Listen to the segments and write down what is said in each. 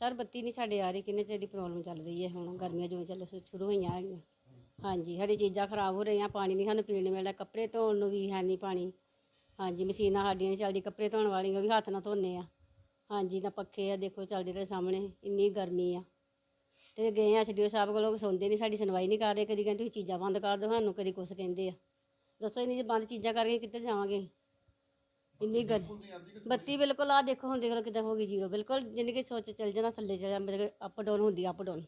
Sir ਬੱਤੀ ਨਹੀਂ ਸਾਡੇ ਆ ਰਹੀ ਕਿੰਨੇ ਚਿਰ ਦੀ ਪ੍ਰੋਬਲਮ ਚੱਲ ਰਹੀ ਹੈ ਹੁਣ? ਗਰਮੀਆਂ ਜਿਵੇਂ ਚੱਲ ਸ਼ੁਰੂ ਹੋਈਆਂ ਹੈਗੀਆਂ। ਹਾਂਜੀ, ਸਾਡੀ ਚੀਜ਼ਾਂ ਖਰਾਬ ਹੋ ਰਹੀਆਂ, ਪਾਣੀ ਨਹੀਂ ਸਾਨੂੰ ਪੀਣ ਨੂੰ ਮਿਲਦਾ, ਕੱਪੜੇ ਧੋਣ ਨੂੰ ਵੀ ਹੈ ਨਹੀਂ ਪਾਣੀ। ਹਾਂਜੀ, ਮਸ਼ੀਨਾਂ ਸਾਡੀਆਂ ਨਹੀਂ ਚੱਲਦੀ ਕੱਪੜੇ ਧੋਣ ਵਾਲੀਆਂ ਉਹ ਵੀ ਹੱਥ ਨਾਲ ਧੋਨੇ ਆ। ਹਾਂਜੀ ਨਾ ਪੱਖੇ ਆ, ਦੇਖੋ ਚੱਲਦੇ ਰਹੇ ਸਾਹਮਣੇ, ਇੰਨੀ ਗਰਮੀ ਆ। ਤੇ ਗਏ ਆ ਛੱਡਿਓ ਸਾਹਿਬ ਕੋਲੋਂ ਸੁਣਦੇ ਨਹੀਂ ਸਾਡੀ ਸੁਣਵਾਈ ਨਹੀਂ ਕਰ ਰਹੇ, ਕਦੀ ਕਹਿੰਦੇ ਤੁਸੀਂ ਚੀਜ਼ਾਂ ਬੰਦ ਕਰ ਦਿਓ, ਸਾਨੂੰ ਕਦੀ ਕੁਛ ਕਹਿੰਦੇ ਆ। ਦੱਸੋ ਇੰਨੀ ਜੇ ਬੰਦ ਚੀਜ਼ਾਂ ਕਰਕੇ ਕਿੱਥੇ ਜਾਵਾਂਗੇ ਇੰਨੀ ਗਰ ਬੱਤੀ ਬਿਲਕੁਲ ਆ ਦੇਖੋ, ਹੁਣ ਦੇਖ ਲਓ ਕਿੱਦਾਂ ਹੋ ਗਈ ਜ਼ੀਰੋ। ਬਿਲਕੁਲ ਜਿੰਨੀ ਕਿ ਸੋਚ ਚੱਲ ਜਾਣਾ ਥੱਲੇ ਚੱਲ ਜਾਣਾ ਮਤਲਬ ਅਪ ਡਾਊਨ ਹੁੰਦੀ ਅਪ ਡਾਊਨ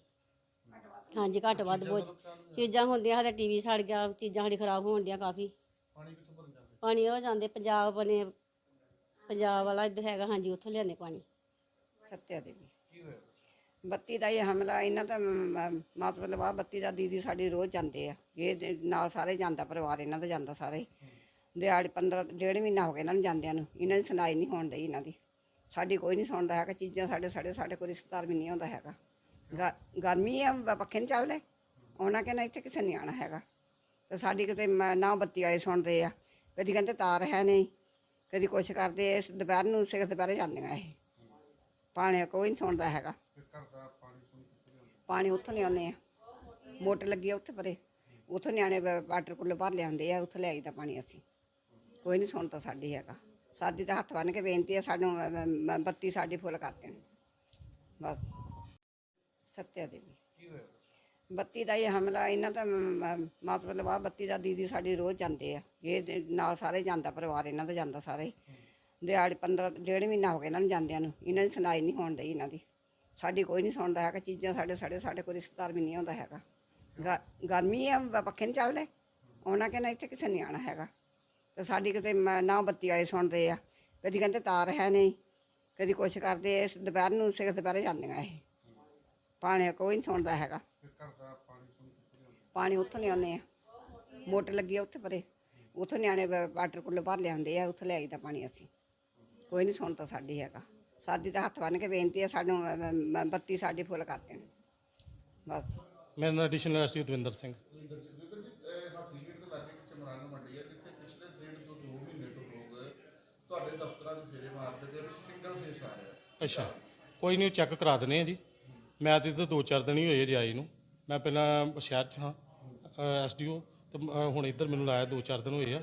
ਹਾਂਜੀ, ਘੱਟ ਵੱਧ ਬਹੁਤ ਚੀਜ਼ਾਂ ਹੁੰਦੀਆਂ, ਸਾਡਾ ਟੀਵੀ ਸੜ ਗਿਆ, ਚੀਜ਼ਾਂ ਸਾਡੀ ਖਰਾਬ ਹੋਣ ਡੀਆਂ ਕਾਫੀ। ਪਾਣੀ ਕਿੱਥੋਂ ਭਰਨ ਜਾਂਦੇ ਪਾਣੀ ਉਹ ਜਾਂਦੇ, ਪੰਜਾਬ ਬਨੇ ਪੰਜਾਬ ਵਾਲਾ ਇੱਧਰ ਹੈਗਾ, ਹਾਂਜੀ, ਉੱਥੋਂ ਲਿਆਉਂਦੇ ਪਾਣੀ। ਸੱਤਿਆ ਦੇਵੀ ਕੀ ਹੋਇਆ ਬੱਤੀ ਦਾ ਇਹ ਹਮਲਾ, ਇਹਨਾਂ ਦਾ ਮ- ਮਤਲਬ ਆ, ਬੱਤੀ ਦਾ ਦੀਦੀ ਸਾਡੀ ਰੋਜ਼ ਜਾਂਦੇ ਆ। ਇਹ ਦੇ ਨਾਲ ਸਾਰੇ ਜਾਂਦਾ, ਪਰਿਵਾਰ ਇਹਨਾਂ ਦਾ ਜਾਂਦਾ ਸਾਰੇ। ਦਿਹਾੜੀ 15 ਡੇਢ ਮਹੀਨਾ ਹੋ ਗਿਆ ਇਹਨਾਂ ਨੂੰ ਜਾਂਦਿਆਂ ਨੂੰ, ਇਹਨਾਂ ਦੀ ਸੁਣਾਈ ਨਹੀਂ ਹੋਣ ਡਈ ਇਹਨਾਂ ਦੀ। ਸਾਡੀ ਕੋਈ ਨਹੀਂ ਸੁਣਦਾ ਹੈਗਾ, ਚੀਜ਼ਾਂ ਸਾਡੇ ਸਾਡੇ ਸਾਡੇ ਕੋਈ ਰਿਸ਼ਤੇਦਾਰ ਵੀ ਨਹੀਂ ਆਉਂਦਾ ਹੈਗਾ। ਗ- ਗਰਮੀ ਆ, ਬ- ਪੱਖੇ ਨਹੀਂ ਚੱਲਦੇ, ਉਹਨਾਂ ਕਹਿੰਦਾ ਇੱਥੇ ਕਿਸੇ ਨਹੀਂ ਆਣਾ ਹੈਗਾ। ਤੇ ਸਾਡੀ ਕਿਤੇ ਮ- ਨਾ ਬੱਤੀ ਆਏ ਸੁਣਦੇ ਆ, ਕਦੀ ਕਹਿੰਦੇ ਤਾਰ ਹੈ ਨਹੀਂ, ਕਦੀ ਕੁਛ ਕਰਦੇ ਇਸ ਦੁਪਹਿਰ ਨੂੰ ਸਿਰ ਦੁਪਹਿਰੇ ਜਾਂਦੀਆਂ ਇਹ। ਪਾਣੀ ਕੋਈ ਨਹੀਂ ਸੁਣਦਾ ਹੈਗਾ। ਪਾਣੀ ਉੱਥੋਂ ਲਿਆਉਂਦੇ ਆ, ਮੋਟਰ ਲੱਗੀ ਆ ਉੱਥੇ ਪਰੇ। ਉੱਥੋਂ ਨਿਆਣੇ ਵਾ- ਵਾਟਰ ਕੂਲਰ ਭਰ ਲਿਆਉਂਦੇ ਆ, ਉੱਥੋਂ ਲਿਆਈਦਾ ਪਾਣੀ ਅਸੀਂ। ਕੋਈ ਨਹੀਂ ਸੁਣਦਾ ਸਾਡੀ ਹੈਗਾ। ਸਾਡੀ ਤਾਂ ਹੱਥ ਬੰਨ ਕੇ ਬੇਨਤੀ ਹੈ ਸਾਨੂੰ ਬੱਤੀ ਸਾਡੀ ਫੁੱਲ ਕਰ ਦੇਣ। ਬਸ। ਸੱਤਿਆ ਦੇਵੀ। ਕੀ ਹੋਇਆ? ਬੱਤੀ ਦਾ ਇਹ ਹਮਲਾ ਇਹਨਾਂ ਦਾ ਮ- ਮਤਲਬ ਆ ਬੱਤੀ ਦਾ ਦੀਦੀ ਸਾਡੀ ਰੋਜ਼ ਜਾਂਦੇ ਆ। ਇਹ ਦੇ ਨਾਲ ਸਾਰੇ ਜਾਂਦਾ ਪਰਿਵਾਰ ਇਹਨਾਂ ਦਾ ਜਾਂਦਾ ਸਾਰੇ। ਦਿਹਾੜੀ 15 ਡੇਢ ਮਹੀਨਾ ਹੋ ਗਿਆ ਇਹਨਾਂ ਨੂੰ ਜਾਂਦਿਆਂ ਨੂੰ। ਇਹਨਾਂ ਦੀ ਸੁਣਾਈ ਨਹੀਂ ਹੋਣ ਡਈ ਇਹਨਾਂ ਦੀ। ਸਾਡੀ ਕੋਈ ਨਹੀਂ ਸੁਣਦਾ ਹੈਗਾ ਚੀਜ਼ਾਂ ਸਾਡੇ ਸਾਡੇ ਸਾਡੇ ਕੋਈ ਰਿਸ਼ਤੇਦਾਰ ਵੀ ਨਹੀਂ ਆਉਂਦਾ ਹੈਗਾ। ਗ- ਗਰਮੀ ਆ ਬ- ਪੱਖੇ ਨਹੀਂ ਚੱਲਦੇ। ਉਹਨਾਂ ਕਹਿੰਦਾ ਇੱਥੇ ਕਿਸੇ ਨਹੀਂ ਆਣਾ ਹੈਗਾ। ਤੇ ਸਾਡੀ ਕਿਤੇ ਮ- ਨਾ ਬੱਤੀ ਆਏ ਸੁਣਦੇ ਆ। ਕਦੀ ਕਹਿੰਦੇ ਤਾਰ ਹੈ ਨਹੀਂ ਕਦੀ ਕੁਛ ਕਰਦੇ ਇਸ ਦੁਪਹਿਰ ਨੂੰ ਸਿਰ ਦੁਪਹਿਰੇ ਜਾਂਦੀਆਂ ਇਹ। ਪਾਣੀ ਕੋਈ ਨਹੀਂ ਸੁਣਦਾ ਹੈਗਾ। ਫਿਰ ਘਰ ਦਾ ਪਾਣੀ ਪੂਣੀ ਕਿੱਥੋਂ ਲਿਆਉਂਦੇ ਪਾਣੀ ਉੱਥੋਂ ਲਿਆਉਂਦੇ ਆ। ਮੋਟਰ ਲੱਗੀ ਆ ਉੱਥੇ ਪਰੇ। ਉੱਥੋਂ ਨਿਆਣੇ ਵਾ- ਵਾਟਰ ਕੂਲਰ ਭਰ ਲਿਆਉਂਦੇ ਆ ਉੱਥੋਂ ਲਿਆਈਦਾ ਪਾਣੀ ਅਸੀਂ। ਕੋਈ ਨਹੀਂ ਸੁਣਦਾ ਸਾਡੀ ਹੈਗਾ। ਸਾਡੀ ਤਾਂ ਹੱਥ ਬੰਨ ਕੇ ਬੇਨਤੀ ਆ ਸਾਨੂੰ ਅ, ਮ- ਬੱਤੀ ਸਾਡੀ ਫੁੱਲ ਕਰ ਦੇਣ। ਬਸ। ਮੇਰਾ ਨਾਮ additional S T Davinder Singh Jiddar ji Jiddar ji ਇਹ ਹਾਥੀ ਗੇਟ ਦੇ ਲਾਗੇ ਇੱਕ ਚਮਰਾਨ ਮੰਡੀ ਹੈ ਜਿੱਥੇ ਪਿਛਲੇ ਡੇਢ ਤੋਂ 2 ਮਹੀਨੇ ਤੋਂ ਲੋਕ ਤੁਹਾਡੇ ਦਫ਼ਤਰਾਂ ਸਿੰਗਲ ਫੇਸ ਆ ਰਿਹਾ। ਅੱਛਾ ਕੋਈ ਨਹੀਂ ਚੈੱਕ ਕਰਾ ਦਨੇ ਆ ਜੀ। ਮੈਂ ਤੇ ਇੱਧਰ ਦੋ ਚਾਰ ਦਿਨ ਹੀ ਹੋਏ ਜੀ ਆਏ ਨੂੰ। ਮੈਂ ਪਹਿਲਾਂ ਸ਼ਹਿਰ 'ਚ ਹਾਂ ਐਸਡੀਓ ਤੇ ਅ, ਹੁਣ ਇੱਧਰ ਮੈਨੂੰ ਲਾਇਆ ਦੋ ਚਾਰ ਦਿਨ ਹੋਏ ਆ।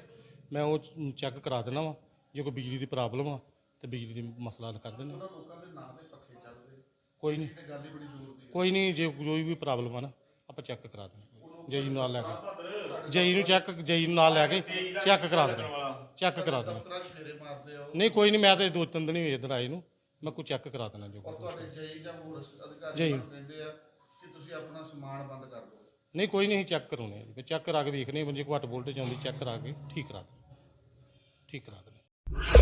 ਮੈਂ ਉਹ ਚੈੱਕ ਕਰਾ ਦੇਣਾ ਵਾ ਜੇ ਕੋਈ ਬਿਜਲੀ ਦੀ ਪ੍ਰੋਬਲਮ ਆ ਤੇ ਬਿਜਲੀ ਦੀ ਮਸਲਾ ਹੱਲ ਕਰ ਦਿੰਦੇ ਉਹਨਾਂ ਲੋਕਾਂ ਦੇ ਨਾਂ ਦੇ ਪੱਖੇ ਚੱਲਦੇ। ਕੋਈ ਨਹੀਂ। ਤੇ ਗੱਲ ਹੀ ਬੜੀ ਦੂਰ ਦੀ ਕੋਈ ਨਹੀਂ ਜੇ ਕੋਈ ਵੀ ਪ੍ਰੋਬਲਮ ਆ ਨਾ ਆਪਾਂ ਚੈੱਕ ਕਰਾ ਦੇਣਾ ਜਈ ਨੂੰ ਨਾਲ ਲੈ ਕੇ। ਜਈ ਨੂੰ ਚੈੱਕ ਜਈ ਨੂੰ ਨਾਲ ਲੈ ਕੇ ਚੈੱਕ ਕਰਾ ਦੇਣਾ ਚੈੱਕ ਕਰਾ ਦੇਣਾ। ਦਫ਼ਤਰਾਂ 'ਚ ਫੇਰੇ ਮਾਰਦੇ ਆ ਉਹ ਨਹੀਂ ਕੋਈ ਨਹੀਂ ਮੈਂ ਤੇ ਦੋ ਤਿੰਨ ਦਿਨ ਹੀ ਹੋਏ ਇੱਧਰ ਆਏ ਨੂੰ। ਮੈਂ ਕੋਈ ਚੈੱਕ ਕਰਾ ਦੇਣਾ ਜੋ ਔਰ ਕੁਛ ਤੁਹਾਡੇ ਜਈ ਜਾਂ ਹੋਰ ਅਧਿਕਾਰੀ। ਤੁਹਾਨੂੰ ਕਹਿੰਦੇ ਆ ਕਿ ਤੁਸੀਂ ਆਪਣਾ ਸਮਾਨ ਬੰਦ ਕਰ ਦਿਓ। ਨਹੀਂ ਕੋਈ ਨਹੀਂ ਚੈੱਕ ਕਰਾਉਣੇ ਆ ਜੀ। ਚੈੱਕ ਕਰਾ ਕੇ ਵੇਖਨੇ ਕੋਈ ਘੱਟ ਵੋਲਟੇਜ ਆਉਂਦੀ ਚੈੱਕ ਕਰਾ ਕੇ ਠੀਕ ਕਰਾ ਦੇ ਠੀਕ ਕਰਾ ਦੇ